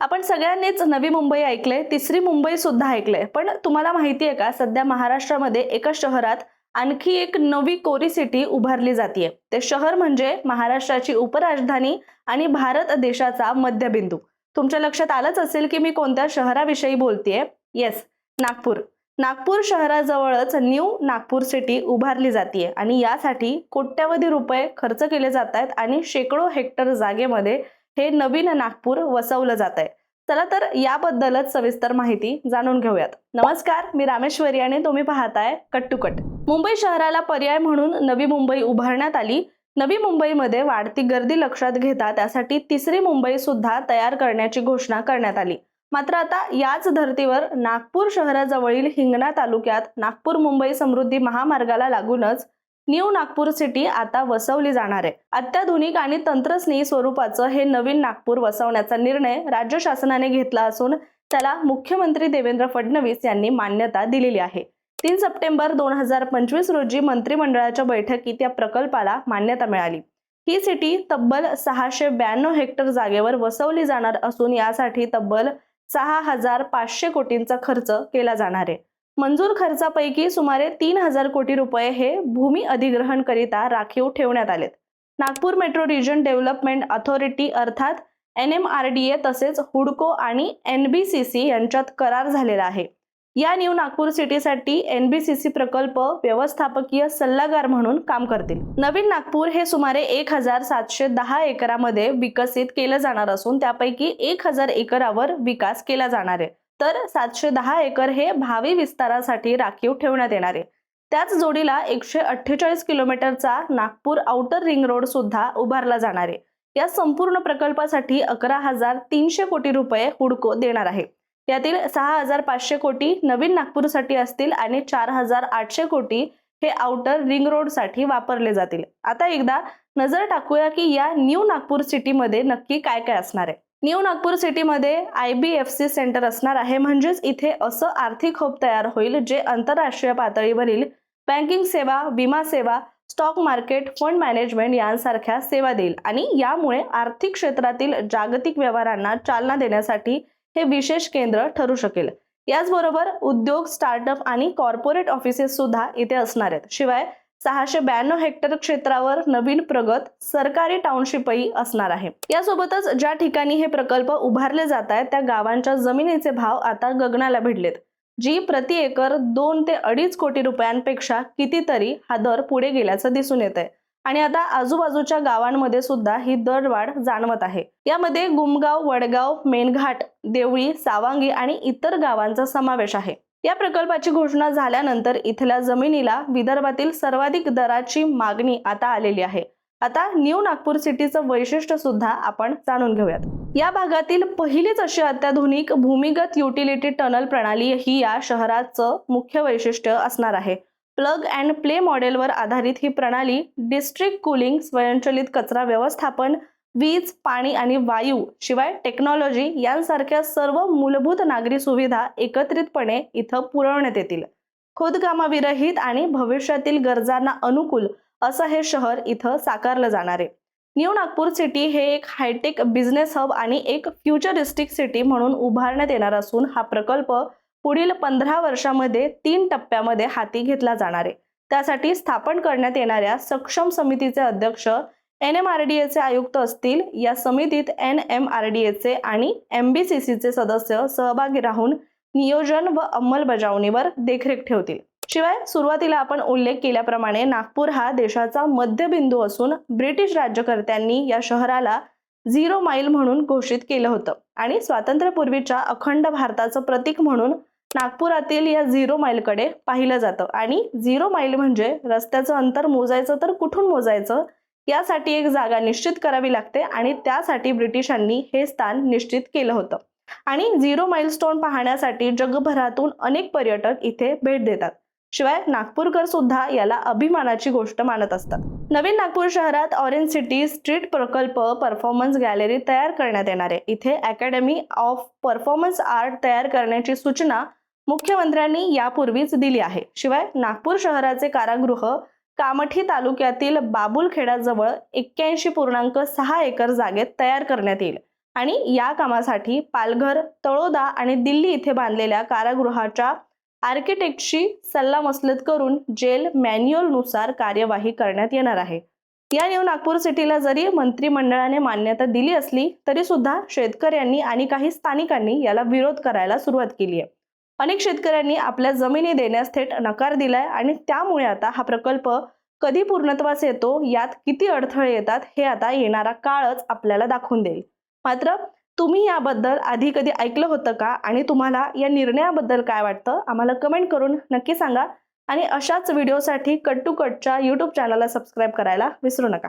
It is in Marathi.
आपण सगळ्यांनीच नवी मुंबई ऐकले तिसरी मुंबई सुद्धा ऐकले पण तुम्हाला माहिती आहे का सध्या महाराष्ट्रामध्ये एका शहरात आणखी एक नवी कोरी सिटी उभारली जाते ते शहर म्हणजे महाराष्ट्राची उपराजधानी आणि भारत देशाचा मध्यबिंदू. तुमच्या लक्षात आलंच असेल की मी कोणत्या शहराविषयी बोलतेय? येस नागपूर. नागपूर शहराजवळच न्यू नागपूर सिटी उभारली जाते आणि यासाठी कोट्यवधी रुपये खर्च केले जात आहेत आणि शेकडो हेक्टर जागेमध्ये हे नवीन नागपूर वसवलं जात आहे चला तर याबद्दलच सविस्तर माहिती जाणून घेऊयात. नमस्कार मी रामेश्वरी आणि तुम्ही पाहताय कट टू कट मुंबई शहराला पर्याय म्हणून नवी मुंबई उभारण्यात आली. नवी मुंबईमध्ये वाढती गर्दी लक्षात घेता त्यासाठी तिसरी मुंबई सुद्धा तयार करण्याची घोषणा करण्यात आली. मात्र आता याच धर्तीवर नागपूर शहराजवळील हिंगणा तालुक्यात नागपूर मुंबई समृद्धी महामार्गाला लागूनच न्यू नागपूर सिटी आता वसवली जाणार आहे. अत्याधुनिक आणि तंत्रस्नेही स्वरूपाचं हे नवीन नागपूर वसवण्याचा निर्णय राज्य शासनाने घेतला असून त्याला मुख्यमंत्री देवेंद्र फडणवीस यांनी मान्यता दिलेली आहे. तीन सप्टेंबर दोन हजार पंचवीस रोजी मंत्रिमंडळाच्या बैठकीत या प्रकल्पाला मान्यता मिळाली. ही सिटी तब्बल सहाशे ब्याण्णव हेक्टर जागेवर वसवली जाणार असून यासाठी तब्बल सहा हजार पाचशे कोटींचा खर्च केला जाणार आहे. मंजूर खर्चापैकी सुमारे तीन हजार कोटी रुपये हे भूमी अधिग्रहणकरिता राखीव ठेवण्यात आलेत. Nagpur metro region development authority अर्थात N M R D A तसेच हुडको आणि एन बी सी सी यांच्यात करार झालेला आहे. या न्यू नागपूर सिटीसाठी एन बी सी सी प्रकल्प व्यवस्थापकीय सल्लागार म्हणून काम करतील. नवीन नागपूर हे सुमारे एक हजार सातशे दहा एकरामध्ये विकसित केलं जाणार असून त्यापैकी एक हजार एकरावर विकास केला जाणार आहे. तर सातशे दहा एकर हे भावी विस्तारासाठी राखीव ठेवण्यात येणार आहे. त्याच जोडीला एकशे अठ्ठेचाळीस किलोमीटरचा नागपूर आउटर रिंग रोड सुद्धा उभारला जाणार आहे. या संपूर्ण प्रकल्पासाठी अकरा हजार तीनशे कोटी रुपये हुडको देणार आहे. यातील सहा हजार पाचशे कोटी नवीन नागपूरसाठी असतील आणि चार हजार आठशे कोटी हे आउटर रिंग रोडसाठी वापरले जातील. आता एकदा नजर टाकूया की या न्यू नागपूर सिटीमध्ये नक्की काय काय असणार आहे. न्यू नागपूर सिटीमध्ये I B F C centre असणार आहे. म्हणजेच इथे असं आर्थिक हब तयार होईल जे आंतरराष्ट्रीय पातळीवरील बँकिंग सेवा विमा सेवा स्टॉक मार्केट फंड मॅनेजमेंट यांसारख्या सेवा देईल. आणि यामुळे आर्थिक क्षेत्रातील जागतिक व्यवहारांना चालना देण्यासाठी हे विशेष केंद्र ठरू शकेल. याचबरोबर उद्योग स्टार्टअप आणि कॉर्पोरेट ऑफिसेस सुद्धा इथे असणार आहेत. शिवाय सहाशे ब्याण्णव हेक्टर क्षेत्रावर नवीन प्रगत सरकारी टाउनशिपही असणार आहे. यासोबतच ज्या ठिकाणी हे प्रकल्प उभारले जात आहेत त्या गावांच्या जमिनीचे भाव आता गगनाला भिडलेत. जी प्रति एकर दोन ते अडीच कोटी रुपयांपेक्षा कितीतरी हा दर पुढे गेल्याचं दिसून येत आहे आणि आता आजूबाजूच्या गावांमध्ये सुद्धा ही दरवाढ जाणवत आहे. यामध्ये गुमगाव वडगाव मेनघाट देवळी सावांगी आणि इतर गावांचा समावेश आहे. या प्रकल्पाची घोषणा झाल्यानंतर इथल्या जमिनीला विदर्भातील सर्वाधिक दराची मागणी आता आलेली आहे. आता न्यू नागपूर सिटीचं वैशिष्ट्य सुद्धा आपण जाणून घेऊयात. या भागातील पहिलीच अशी अत्याधुनिक भूमिगत युटिलिटी टनल प्रणाली ही या शहराचं मुख्य वैशिष्ट्य असणार आहे. प्लग अँड प्ले मॉडेलवर आधारित ही प्रणाली डिस्ट्रिक्ट कुलिंग स्वयंचलित कचरा व्यवस्थापन वीज पाणी आणि वायू शिवाय टेक्नॉलॉजी यांसारख्या सर्व मूलभूत नागरी सुविधा एकत्रितपणे इथं पुरवण्यात येतील. खोदकामाविरहित आणि भविष्यातील गरजांना अनुकूल असं हे शहर इथं साकारलं जाणार आहे. न्यू नागपूर सिटी हे एक हायटेक बिझनेस हब आणि एक फ्युचरिस्टिक सिटी म्हणून उभारण्यात येणार असून हा प्रकल्प पुढील पंधरा वर्षामध्ये तीन टप्प्यामध्ये हाती घेतला जाणार आहे. त्यासाठी स्थापन करण्यात येणाऱ्या सक्षम समितीचे अध्यक्ष एन एम आर डी एचे आयुक्त असतील. या समितीत एन एम आर डी एचे आणि एम बी सी सीचे सदस्य सहभागी राहून नियोजन व अंमलबजावणीवर देखरेख ठेवतील. शिवाय सुरुवातीला आपण उल्लेख केल्याप्रमाणे नागपूर हा देशाचा मध्यबिंदू असून ब्रिटिश राज्यकर्त्यांनी या शहराला झिरो माईल म्हणून घोषित केलं होतं आणि स्वातंत्र्यपूर्वीच्या अखंड भारताचं प्रतीक म्हणून नागपुरातील या झिरो माईलकडे पाहिलं जातं. आणि झिरो माईल म्हणजे रस्त्याचं अंतर मोजायचं तर कुठून मोजायचं? यासाठी एक जागा निश्चित करावी लागते आणि त्यासाठी ब्रिटिशांनी हे स्थान निश्चित केलं होतं. आणि झिरो माइलस्टोन पाहण्यासाठी जगभरातून अनेक पर्यटक इथे भेट देतात. शिवाय नागपूरकर सुद्धा याला अभिमानाची गोष्ट मानत असतात. नवीन नागपूर शहरात ऑरेंज सिटी स्ट्रीट प्रकल्प परफॉर्मन्स गॅलरी तयार करण्यात येणार आहे. इथे अकॅडमी ऑफ परफॉर्मन्स आर्ट तयार करण्याची सूचना मुख्यमंत्र्यांनी यापूर्वीच दिली आहे. शिवाय नागपूर शहराचे कारागृह कामठी तालुक्यातील बाबुलखेडाजवळ एक्क्याऐंशी पूर्णांक सहा एकर जागेत तयार करण्यात येईल. आणि या कामासाठी पालघर तळोदा आणि दिल्ली इथे बांधलेल्या कारागृहाच्या आर्किटेक्टशी सल्लामसलत करून जेल मॅन्युअलनुसार कार्यवाही करण्यात येणार आहे. या न्यू नागपूर सिटीला जरी मंत्रिमंडळाने मान्यता दिली असली तरी सुद्धा शेतकऱ्यांनी आणि काही स्थानिकांनी याला विरोध करायला सुरुवात केली आहे. अनेक शेतकऱ्यांनी आपल्या जमिनी देण्यास थेट नकार दिलाय आणि त्यामुळे आता हा प्रकल्प कधी पूर्णत्वास येतो यात किती अडथळे येतात हे आता येणारा काळच आपल्याला दाखवून देईल. मात्र तुम्ही याबद्दल आधी कधी ऐकलं होतं का? आणि तुम्हाला या निर्णयाबद्दल काय वाटतं? आम्हाला कमेंट करून नक्की सांगा. आणि अशाच व्हिडिओसाठी कट टू कटच्या यूट्यूब चॅनलला सबस्क्राईब करायला विसरू नका.